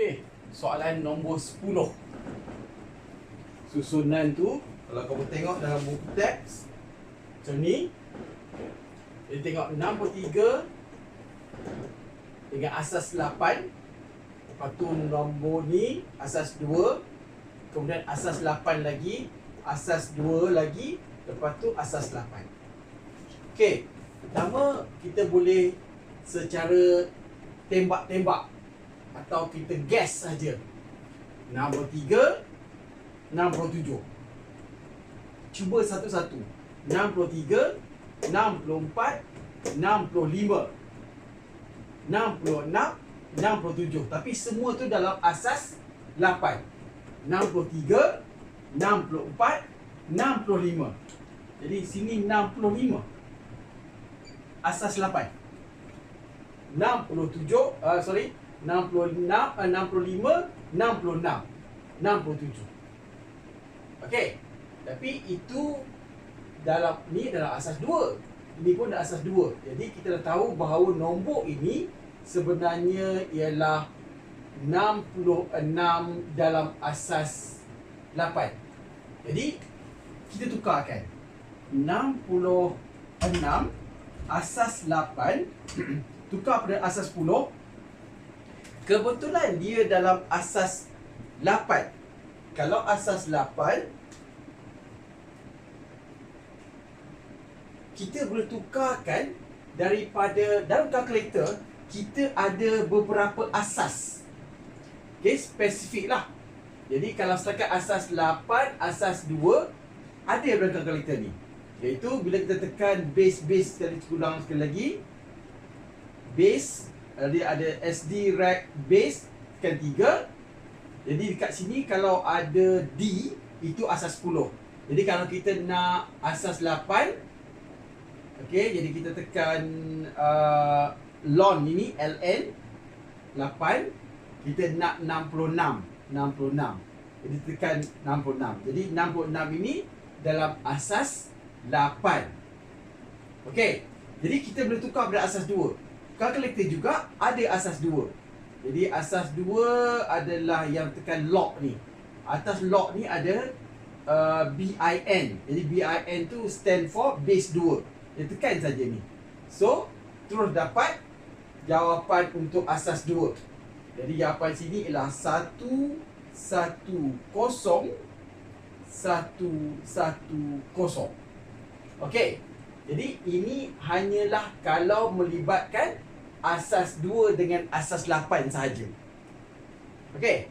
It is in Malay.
Okey, soalan nombor 10. Susunan tu kalau kamu tengok dalam buku teks macam ni. Dia tengok 63 dengan asas 8. Lepas tu nombor ni asas 2. Kemudian asas 8 lagi, asas 2 lagi, lepas tu asas 8. Okey, pertama kita boleh secara tembak-tembak atau kita guess saja. Nombor 3 67. Cuba satu-satu. 63 64 65 66 67 tapi semua tu dalam asas 8 63 64 65 jadi sini 65 asas 8 67 uh, sorry 66 uh, 65 66 67 Okey. Tapi itu dalam ni dalam asas 2. Ini pun dalam asas 2. Jadi kita dah tahu bahawa nombor ini sebenarnya ialah 66 dalam asas 8. Jadi kita tukarkan 66 asas 8 tukar pada asas 10 kebetulan dia dalam asas 8 kalau asas 8 kita boleh tukarkan daripada dalam kalkulator kita ada beberapa asas. Okey, spesifik lah. Jadi kalau setakat asas 8, asas 2 ada dalam kalkulator ni. Iaitu bila kita tekan base-base sekali ulang sekali lagi base dia ada SD rack base tekan 3 jadi dekat sini kalau ada D itu asas 10. Jadi kalau kita nak asas 8 okey jadi kita tekan uh, lon ini LN 8 kita nak 66 66. Jadi tekan 66. Jadi 66 ini dalam asas 8. Okey. Jadi kita boleh tukar pada asas 2. Kalkulator juga ada asas 2. Jadi asas 2 adalah yang tekan lock ni. Atas lock ni ada uh, BIN. Jadi BIN tu stand for base 2. Dia tekan saja ni. So, terus dapat jawapan untuk asas 2. Jadi jawapan sini ialah 1 1 0 1 1 0. Okey. Jadi ini hanyalah kalau melibatkan asas 2 dengan asas 8 sahaja. Okey.